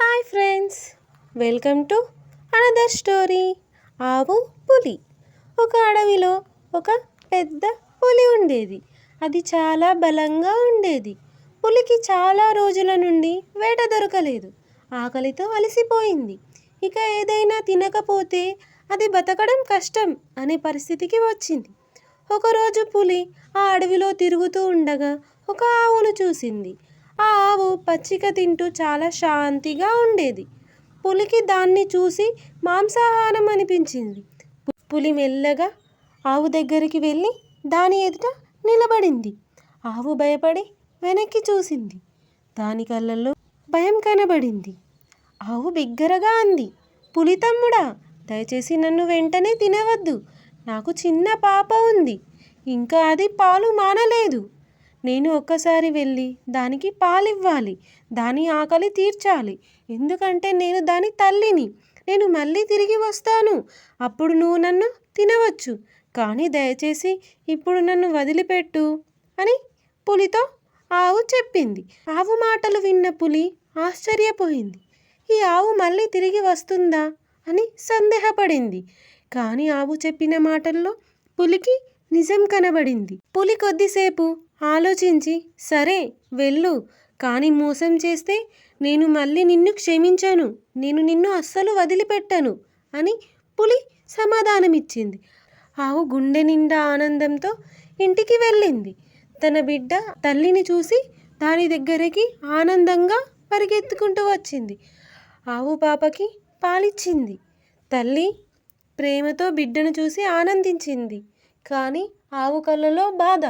Hi friends welcome to another story ఆవు పులి. ఒక అడవిలో ఒక పెద్ద పులి ఉండేది. అది చాలా బలంగా ఉండేది. పులికి చాలా రోజుల నుండి వేట దొరకలేదు. ఆకలితో అలసిపోయింది. ఇక ఏదైనా తినకపోతే అది బతకడం కష్టం అనే పరిస్థితికి వచ్చింది. ఒకరోజు పులి ఆ అడవిలో తిరుగుతూ ఉండగా ఒక ఆవును చూసింది. ఆ ఆవు పచ్చిక తింటూ చాలా శాంతిగా ఉండేది. పులికి దాన్ని చూసి మాంసాహారం అనిపించింది. పులి మెల్లగా ఆవు దగ్గరికి వెళ్ళి దాని ఎదుట నిలబడింది. ఆవు భయపడి వెనక్కి చూసింది. దాని కళ్ళల్లో భయం కనబడింది. ఆవు బిగ్గరగా అంది పులి తమ్ముడా దయచేసి నన్ను వెంటనే తినవద్దు. నాకు చిన్న పాప ఉంది. ఇంకా అది పాలు మానలేదు. నేను ఒక్కసారి వెళ్ళి దానికి పాలివ్వాలి దాని ఆకలి తీర్చాలి. ఎందుకంటే నేను దాని తల్లిని నేను మళ్ళీ తిరిగి వస్తాను. అప్పుడు నువ్వు నన్ను తినవచ్చు. కానీ దయచేసి ఇప్పుడు నన్ను వదిలిపెట్టు అని పులితో ఆవు చెప్పింది. ఆవు మాటలు విన్న పులి ఆశ్చర్యపోయింది. ఈ ఆవు మళ్ళీ తిరిగి వస్తుందా అని సందేహపడింది. కానీ ఆవు చెప్పిన మాటల్లో పులికి నిజం కనబడింది. పులి కొద్దిసేపు ఆలోచించి సరే వెళ్ళు. కానీ మోసం చేస్తే నేను మళ్ళీ నిన్ను క్షమించాను. నేను నిన్ను అస్సలు వదిలిపెట్టను అని పులి సమాధానమిచ్చింది. ఆవు గుండె నిండా ఆనందంతో ఇంటికి వెళ్ళింది. తన బిడ్డ తల్లిని చూసి దాని దగ్గరికి ఆనందంగా పరిగెత్తుకుంటూ వచ్చింది. ఆవు పాపకి పాలిచ్చింది. తల్లి ప్రేమతో బిడ్డను చూసి ఆనందించింది. కానీ ఆవు కళ్ళలో బాధ.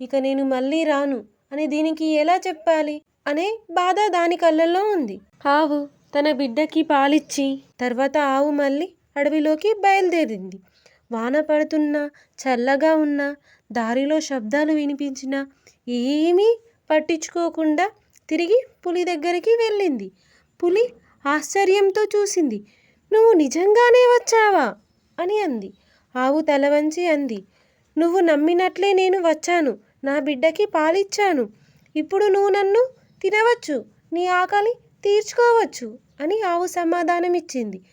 ఇక నేను మళ్ళీ రాను. అని దీనికి ఎలా చెప్పాలి? అనే బాధ దాని కళ్ళల్లో ఉంది. ఆవు తన బిడ్డకి పాలిచ్చి తర్వాత ఆవు మళ్ళీ అడవిలోకి బయలుదేరింది. వాన పడుతున్నా చల్లగా ఉన్నా దారిలో శబ్దాలు వినిపించినా ఏమీ పట్టించుకోకుండా తిరిగి పులి దగ్గరికి వెళ్ళింది. పులి ఆశ్చర్యంతో చూసింది. నువ్వు నిజంగానే వచ్చావా? అని అంది. ఆవు తల వంచి అంది. నువ్వు నమ్మినట్లే నేను వచ్చాను. నా బిడ్డకి పాలిచ్చాను. ఇప్పుడు నువ్వు నన్ను తినవచ్చు నీ ఆకలి తీర్చుకోవచ్చు అని ఆవు సమాధానమిచ్చింది.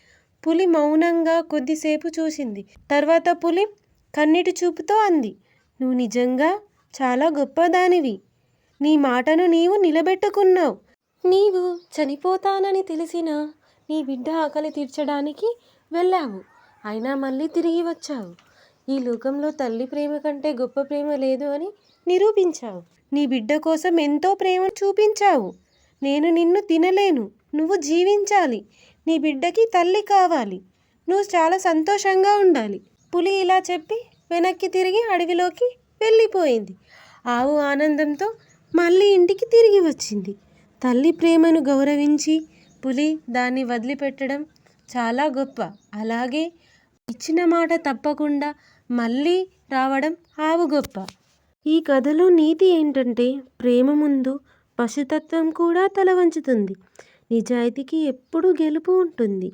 పులి మౌనంగా కొద్దిసేపు చూసింది. తర్వాత పులి కన్నీటి చూపుతో అంది నువ్వు నిజంగా చాలా గొప్పదానివి. నీ మాటను నీవు నిలబెట్టుకున్నావు. నీవు చనిపోతానని తెలిసిన నీ బిడ్డ ఆకలి తీర్చడానికి వెళ్ళావు. అయినా మళ్ళీ తిరిగి వచ్చావు. ఈ లోకంలో తల్లి ప్రేమ కంటే గొప్ప ప్రేమ లేదు అని నిరూపించావు. నీ బిడ్డ కోసం ఎంతో ప్రేమ చూపించావు. నేను నిన్ను తినలేను. నువ్వు జీవించాలి. నీ బిడ్డకి తల్లి కావాలి. నువ్వు చాలా సంతోషంగా ఉండాలి. పులి ఇలా చెప్పి వెనక్కి తిరిగి అడవిలోకి వెళ్ళిపోయింది. ఆవు ఆనందంతో మళ్ళీ ఇంటికి తిరిగి వచ్చింది. తల్లి ప్రేమను గౌరవించి పులి దాన్ని వదిలిపెట్టడం చాలా గొప్ప. అలాగే ఇచ్చిన మాట తప్పకుండా మళ్ళీ రావడం ఆవు గొప్ప ఈ కథలో నీతి ఏంటంటే ప్రేమ ముందు పశుతత్వం కూడా తల వంచుతుంది. నిజాయితీకి ఎప్పుడూ గెలుపు ఉంటుంది.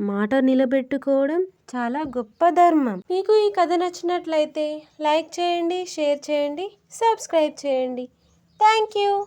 మాట నిలబెట్టుకోవడం చాలా గొప్ప ధర్మం. మీకు ఈ కథ నచ్చినట్లయితే లైక్ చేయండి షేర్ చేయండి సబ్స్క్రైబ్ చేయండి. Thank you.